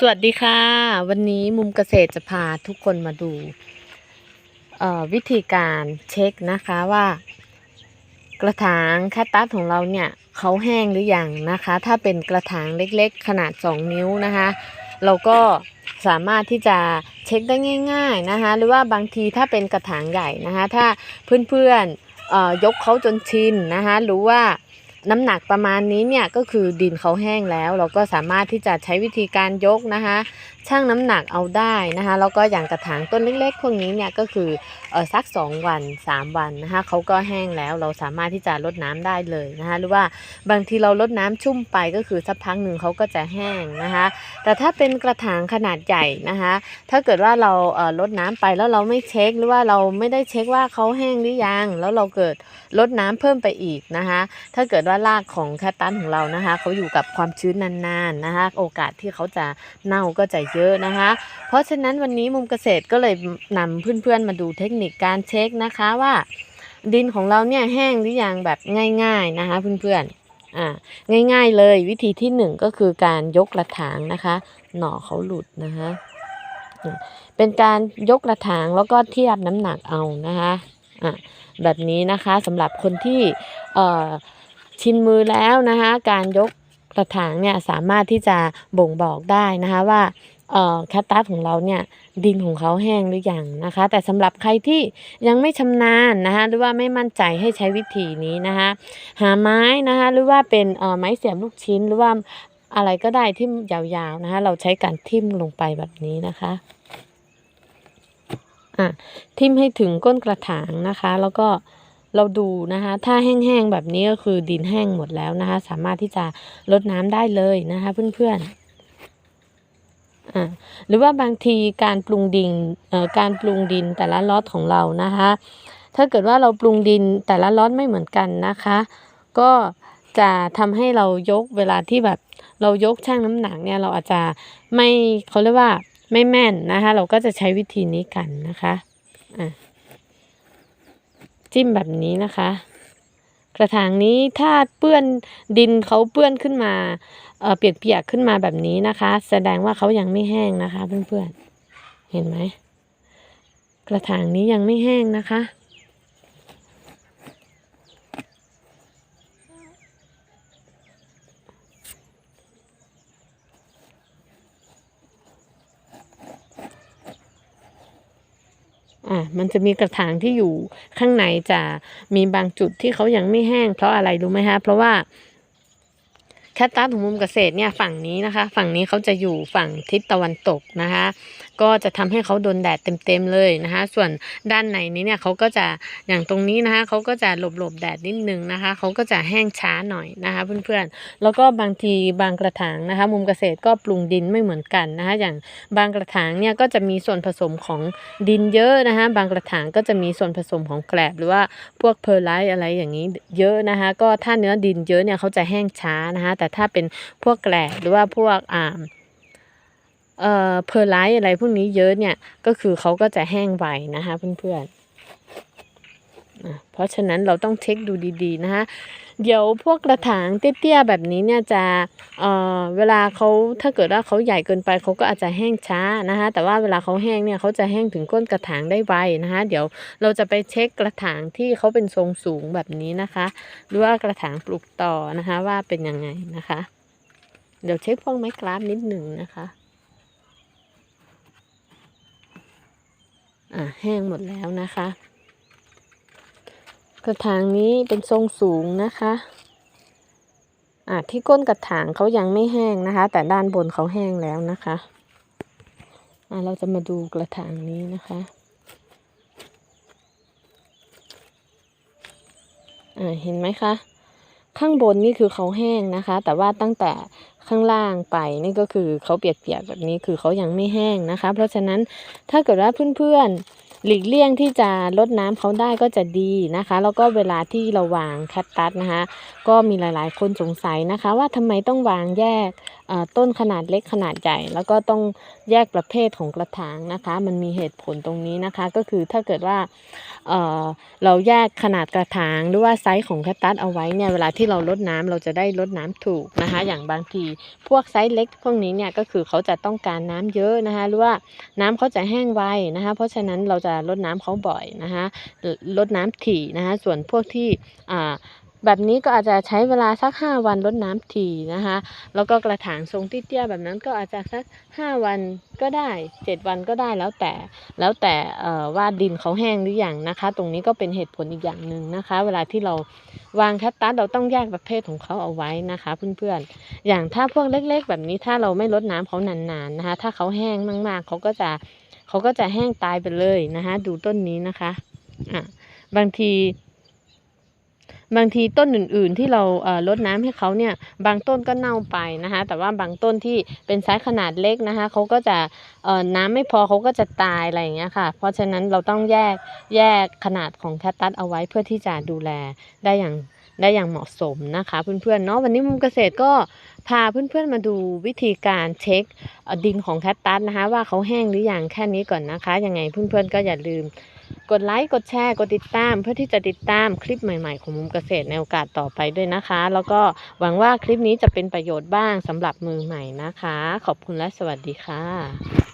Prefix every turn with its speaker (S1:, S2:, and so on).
S1: สวัสดีค่ะ วันนี้มุมเกษตรจะพาทุกคนมาดูวิธีการเช็คนะคะว่า กระถางแคตตัสของเราเนี่ยเขาแห้งหรือยังนะคะ ถ้าเป็นกระถางเล็กๆ ขนาด 2 นิ้วนะคะ เราก็สามารถที่จะเช็คได้ง่าย ๆนะคะ หรือว่าบางทีถ้าเป็นกระถางใหญ่นะคะ ถ้าเพื่อนๆยกเขาจนชินนะคะ หรือว่า น้ำหนักประมาณนี้เนี่ยก็คือดินเขาแห้งแล้ว เราก็สามารถที่จะใช้วิธีการยกนะคะชั่งน้ำหนักเอาได้นะคะแล้วก็อย่างกระถางต้นเล็กๆพวกนี้เนี่ยก็คือเออสัก 2 วัน 3 วันนะคะเขาก็แห้งแล้วเราสามารถที่จะลดน้ำได้เลยนะคะหรือว่าบางทีเราลดน้ำชุ่มไปก็คือสักพักหนึ่งเขาก็จะแห้งนะคะแต่ถ้าเป็นกระถางขนาดใหญ่นะคะถ้าเกิดว่าเราเออลดน้ำไปแล้วเราไม่เช็คหรือว่าเราไม่ได้เช็คว่าเขาแห้งหรือยัง แล้วเราเกิดลดน้ำเพิ่มไปอีกนะคะถ้าเกิดว่ารากของแคตตัสของเรานะคะเขาอยู่กับความชื้นนานๆนะคะ โอกาสที่เขาจะเน่าก็จะเยอะนะคะ เพราะฉะนั้นวันนี้มุมเกษตรก็เลยนำเพื่อนๆมาดูเทคนิคการเช็คนะคะว่า ดินของเราเนี่ยแห้งหรือยังแบบง่าย ๆนะคะเพื่อนๆอ่าง่าย ๆเลยวิธีที่หนึ่งก็คือการยกกระถางนะคะ หน่อเขาหลุดนะคะเป็นการยกกระถางแล้วก็เทียบน้ำหนักเอานะคะอะแบบนี้นะคะสำหรับคนที่เอ่อ ชินมือแล้วนะคะการยกกระถางเนี่ยสามารถที่จะบ่งบอกได้นะคะว่าเอ่อแคตตัสของเราเนี่ยดินของเขาแห้งหรือยังนะคะ แต่สำหรับใครที่ยังไม่ชำนาญนะคะหรือว่าไม่มั่นใจให้ใช้วิธีนี้นะคะหาไม้นะคะหรือว่าเป็นเอ่อไม้เสียบลูกชิ้นหรือว่าอะไรก็ได้ที่ยาวๆนะคะเราใช้การทิ่มลงไปแบบนี้นะคะอะทิ่มให้ถึงก้นกระถางนะคะ แล้วก็ เราดูนะคะ ถ้าแห้งๆแบบนี้ก็คือดินแห้งหมดแล้วนะคะ สามารถที่จะลดน้ำได้เลยนะคะเพื่อนๆอะหรือว่าบางทีการปรุงดินเอ่อการปรุงดินแต่ละล็อตของเรานะคะ ถ้าเกิดว่าเราปรุงดินแต่ละล็อตไม่เหมือนกันนะคะ ก็จะทำให้เรายกเวลาที่แบบเรายกช่างน้ำหนักเนี่ยเราอาจจะไม่เขาเรียกว่าไม่แม่นนะคะ เราก็จะใช้วิธีนี้กันนะคะอะ จิ้มแบบนี้นะคะ กระถางนี้ถ้าเปื้อนดินเขาเปื้อนขึ้นมาเออเปียกๆขึ้นมาแบบนี้นะคะ แสดงว่าเขายังไม่แห้งนะคะ เพื่อนๆเห็นไหมกระถางนี้ยังไม่แห้งนะคะ อะมันจะมีกระถางที่อยู่ข้างในจะมีบางจุดที่เขายังไม่แห้ง เพราะอะไรรู้ไหมฮะ เพราะว่าแคตตัสของมุมเกษตรเนี่ยฝั่งนี้นะคะ ฝั่งนี้เขาจะอยู่ฝั่งทิศตะวันตกนะคะ ก็จะทำให้เขาโดนแดดเต็มๆเลยนะคะ ส่วนด้านในนี้เนี่ยเขาก็จะอย่างตรงนี้นะคะเขาก็จะหลบๆแดดนิดนึงนะคะเขาก็จะแห้งช้าหน่อยนะคะเพื่อนๆ แล้วก็บางทีบางกระถางนะคะ มุมเกษตรก็ปรุงดินไม่เหมือนกันนะคะ อย่างบางกระถางเนี่ยก็จะมีส่วนผสมของดินเยอะนะคะ บางกระถางก็จะมีส่วนผสมของแกลบหรือว่าพวกเพอร์ไลท์อะไรอย่างนี้เยอะนะคะ ก็ถ้าเนื้อดินเยอะเนี่ยเขาจะแห้งช้านะคะ แต่ถ้าเป็นพวกแกลบหรือว่าพวกอ่า เอ่อเพอร์ไลท์อะไรพวกนี้เยอะเนี่ยก็คือเขาก็จะแห้งไวนะคะเพื่อนๆอะเพราะฉะนั้นเราต้องเช็คดูดีๆนะคะเดี๋ยวพวกกระถางเตี้ยๆแบบนี้เนี่ยจะเอ่อเวลาเขาถ้าเกิดว่าเขาใหญ่เกินไปเขาก็อาจจะแห้งช้านะคะแต่ว่าเวลาเขาแห้งเนี่ยเขาจะแห้งถึงก้นกระถางได้ไวนะคะเดี๋ยวเราจะไปเช็คกระถางที่เขาเป็นทรงสูงแบบนี้นะคะ หรือว่ากระถางปลูกต่อนะคะว่าเป็นยังไงนะคะ เดี๋ยวเช็คพวกไม้กราฟนิดหนึ่งนะคะ อะแห้งหมดแล้วนะคะ กระถางนี้เป็นทรงสูงนะคะอะที่ก้นกระถางเขายังไม่แห้งนะคะ แต่ด้านบนเขาแห้งแล้วนะคะอะเราจะมาดูกระถางนี้นะคะอะเห็นไหมคะ ข้างบนนี่คือเขาแห้งนะคะ แต่ว่าตั้งแต่ ข้างล่างไปนี่ก็คือเขาเปียกๆแบบนี้คือเขายังไม่แห้งนะคะ เพราะฉะนั้นถ้าเกิดว่าเพื่อนๆหลีกเลี่ยงที่จะลดน้ำเขาได้ก็จะดีนะคะ แล้วก็เวลาที่เราวางแคตตัสนะคะ ก็มีหลายๆ คนสงสัยนะคะ ว่าทำไมต้องวางแยก ต้นขนาดเล็กขนาดใหญ่ แล้วก็ต้องแยกประเภทของกระถางนะคะ มันมีเหตุผลตรงนี้นะคะ ก็คือถ้าเกิดว่าเเราแยกขนาดกระถางหรือว่าไซส์ของแคคตัสเอาไว้เนี่ยเวลาที่เราลดน้ำเราจะได้ลดน้ำถูกนะคะ อย่างบางทีพวกไซส์เล็กพวกนี้เนี่ยก็คือเขาจะต้องการน้ำเยอะนะคะ หรือว่าน้ำเขาจะแห้งไวนะคะ เพราะฉะนั้นเราจะลดน้ำเขาบ่อยนะคะลดน้ำถี่นะคะ ส่วนพวกที่อ่า แบบนี้ก็อาจจะใช้เวลาสัก 5 วันลดน้ำถี่นะคะ แล้วก็กระถางทรงเตี้ยแบบนั้นก็อาจจะสัก 5 วันก็ได้ 7 วันก็ได้แล้วแต่แล้วแต่อ่อว่าดินเขาแห้งหรืออยังนะคะ ตรงนี้ก็เป็นเหตุผลอีกอย่างหนึ่งนะคะ เวลาที่เราวางแคคตัสเราต้องแยกประเภทของเขาเอาไว้นะคะเพื่อนๆ อย่างถ้าพวกเล็กๆ แบบนี้ถ้าเราไม่ลดน้ำเขานานๆนะคะ ถ้าเขาแห้งมากๆเขาก็จะเขาก็จะแห้งตายไปเลยนะคะ ดูต้นนี้นะคะอะบางที บางทีต้นอื่นๆที่เราเลดน้ำให้เขาเนี่ยบางต้นก็เน่าไปนะคะแต่ว่าบางต้นที่เป็นไซส์ขนาดเล็กนะคะเขาก็จะน้ำไม่พอเขาก็จะตายอะไรอย่างเงี้ยค่ะ เพราะฉะนั้นเราต้องแยกแยกขนาดของแคคตัสเอาไว้เพื่อที่จะดูแลได้อย่างได้อย่างเหมาะสมนะคะเพื่อนๆเนาะวันนี้มุมเกษตรก็พาเพื่อนๆมาดูวิธีการเช็คดินของแคคตัสนะคะว่าเขาแห้งหรือยังแค่นี้ก่อนนะคะยังไงเพื่อนๆก็อย่าลืม กดไลค์ กดแชร์ กดติดตาม เพื่อที่จะติดตามคลิปใหม่ๆ ของมุมเกษตรในโอกาสต่อไปด้วยนะคะ แล้วก็หวังว่าคลิปนี้จะเป็นประโยชน์บ้างสำหรับมือใหม่นะคะ ขอบคุณและสวัสดีค่ะ